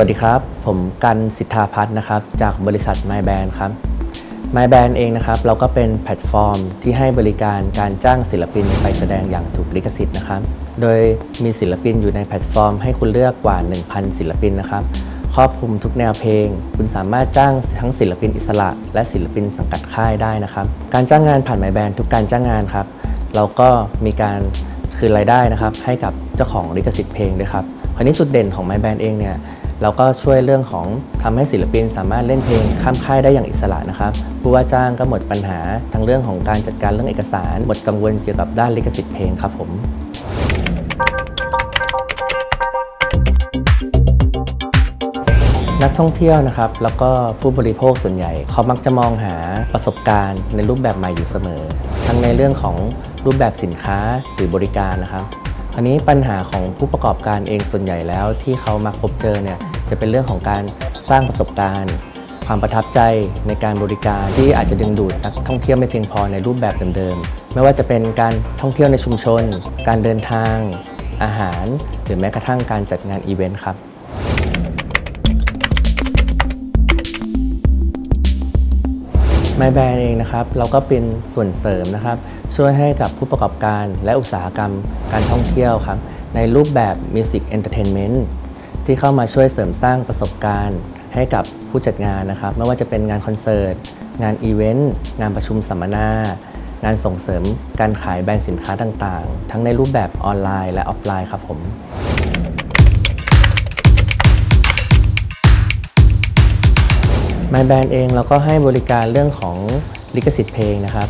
สวัสดีครับ ผมกันสิทธาพัฒน์นะครับ จากบริษัท MyBand ครับ MyBand เองนะครับ เราก็เป็นแพลตฟอร์มที่ให้บริการการจ้างศิลปินไปแสดงอย่างถูกลิขสิทธิ์นะครับ โดยมีศิลปินอยู่ในแพลตฟอร์มให้คุณเลือกกว่า 1,000 ศิลปินนะครับ ครอบคลุมทุกแนวเพลง คุณสามารถจ้างทั้งศิลปินอิสระ และศิลปินสังกัดค่ายได้นะครับ การจ้างงานผ่าน MyBand ทุกการจ้างงานครับ เราก็มีการคืนรายได้นะครับให้กับเจ้าของลิขสิทธิ์เพลงด้วยครับคราวนี้จุดเด่นของ MyBand เองเนี่ย เราก็ช่วยเรื่องของทำให้ศิลปินสามารถเล่นเพลงข้ามค่ายได้อย่างอิสระนะครับ ผู้ว่าจ้างก็หมดปัญหาทั้งเรื่องของการจัดการเรื่องเอกสาร หมดกังวลเกี่ยวกับด้านลิขสิทธิ์เพลงครับผมนักท่องเที่ยวนะครับแล้วก็ผู้บริโภคส่วนใหญ่ เขามักจะมองหาประสบการณ์ในรูปแบบใหม่อยู่เสมอ ทั้งในเรื่องของรูปแบบสินค้าหรือบริการนะครับอันนี้ปัญหาของผู้ประกอบการเองส่วนใหญ่แล้วที่เขามักพบเจอเนี่ย จะเป็นเรื่องของการสร้างประสบการณ์ ความประทับใจในการบริการที่อาจจะดึงดูดนักท่องเที่ยวไม่เพียงพอในรูปแบบเดิมๆ ไม่ว่าจะเป็นการท่องเที่ยวในชุมชน การเดินทาง อาหาร หรือแม้กระทั่งการจัดงานอีเวนต์ครับ My b a n d เองนะครับเราก็เป็นส่วนเสริมนะครับ ช่วยให้กับผู้ประกอบการและอุตสาหกรรมการท่องเที่ยวครับ ในรูปแบบ Music Entertainment ที่เที่เข้ามาช่วยเสริมสร้างประสบการณ์ให้กับผู้จัดงานนะครับ ไม่ว่าจะเป็นงานคอนเสิร์ต งานอีเวนต์ งานประชุมสัมมนา งานส่งเสริมการขายแบรนด์สินค้าต่างๆ ทั้งในรูปแบบออนไลน์และออฟไลน์ครับผม My Band เองเราก็ให้บริการเรื่องของลิขสิทธิ์เพลงนะครับ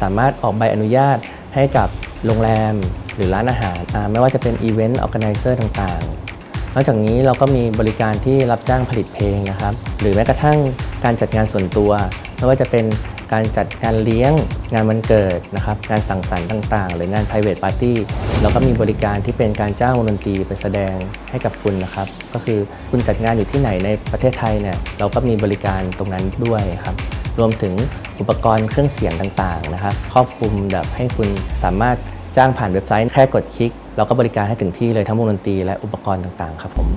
สามารถออกใบอนุญาตให้กับโรงแรมหรือร้านอาหาร ไม่ว่าจะเป็นอีเวนต์ออแก z นเซอร์ต่างๆ นอกจากนี้เราก็มีบริการที่รับจ้างผลิตเพลงนะครับ หรือแม้กระทั่งการจัดงานส่วนตัว ไม่ว่าจะเป็นการจัดงานเลี้ยงงานวันเกิดนะครับงานสังสรรค์ต่าง ๆ หรืองาน private party เราก็มีบริการที่เป็นการจ้างวงดนตรีไปแสดงให้กับคุณนะครับ ก็คือคุณจัดงานอยู่ที่ไหนในประเทศไทยเนี่ยเราก็มีบริการตรงนั้นด้วยครับรวมถึงอุปกรณ์เครื่องเสียงต่างๆนะครับครอบคลุมแบบให้คุณสามารถจ้างผ่านเว็บไซต์แค่กดคลิก เราก็บริการให้ถึงที่เลยทั้งวงดนตรีและอุปกรณ์ต่าง ๆ ครับผม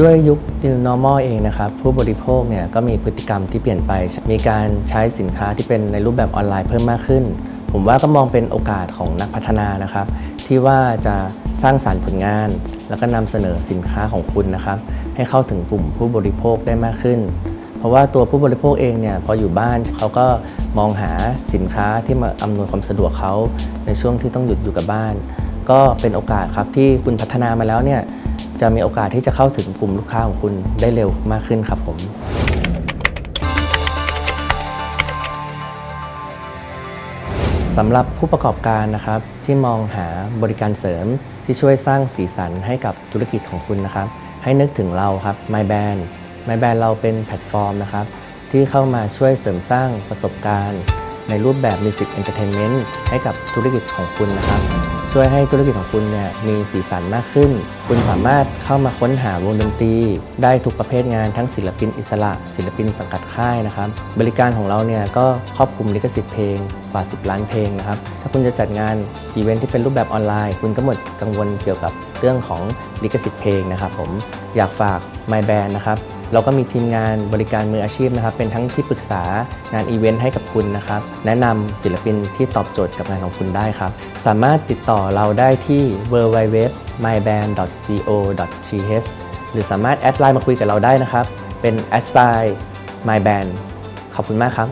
ด้วยยุค New Normal เองนะครับ ผู้บริโภคเนี่ยก็มีพฤติกรรมที่เปลี่ยนไป มีการใช้สินค้าที่เป็นในรูปแบบออนไลน์เพิ่มมากขึ้น ผมว่าก็มองเป็นโอกาสของนักพัฒนานะครับ ที่ว่าจะสร้างสารรค์ผลงาน แล้วก็นำเสนอสินค้าของคุณนะครับ ให้เข้าถึงกลุ่มผู้บริโภคได้มากขึ้น เพราะว่าตัวผู้บริโภคเองเนี่ยพออยู่บ้านเขาก็มองหาสินค้าที่มาอำนวยความสะดวกเขาในช่วงที่ต้องหยุดอยู่กับบ้าน ก็เป็นโอกาสครับที่คุณพัฒนามาแล้วเนี่ยจะมีโอกาสที่จะเข้าถึงกลุ่มลูกค้าของคุณได้เร็วมากขึ้นครับผมสำหรับผู้ประกอบการนะครับที่มองหาบริการเสริมที่ช่วยสร้างสีสันให้กับธุรกิจของคุณนะครับ ให้นึกถึงเราครับ My Band MyBand MyBand เราเป็นแพลตฟอร์มนะครับที่เข้ามาช่วยเสริมสร้างประสบการณ์ ในรูปแบบ Music Entertainment ให้กับธุรกิจของคุณนะครับ ช่วยให้ธุรกิจของคุณเนี่ยมีสีสันมากขึ้น คุณสามารถเข้ามาค้นหาวงดนตรี ได้ทุกประเภทงานทั้งศิลปินอิสระ ศิลปินสังกัดค่ายนะครับ บริการของเราเนี่ยก็ครอบคลุมลิขสิทธิ์เพลงกว่า 10 ล้านเพลงนะครับ ถ้าคุณจะจัดงานอีเวนท์ที่เป็นรูปแบบออนไลน์ คุณก็หมดกังวลเกี่ยวกับเรื่องของลิขสิทธิ์เพลงนะครับผมอยากฝาก My Band นะครับ เราก็มีทีมงานบริการมืออาชีพนะครับ เป็นทั้งที่ปรึกษางานอีเวนต์ให้กับคุณนะครับ แนะนำศิลปินที่ตอบโจทย์กับงานของคุณได้ครับ สามารถติดต่อเราได้ที่ www.myband.co.th หรือสามารถแอดไลน์มาคุยกับเราได้นะครับ เป็น a s s i g n myband ขอบคุณมากครับ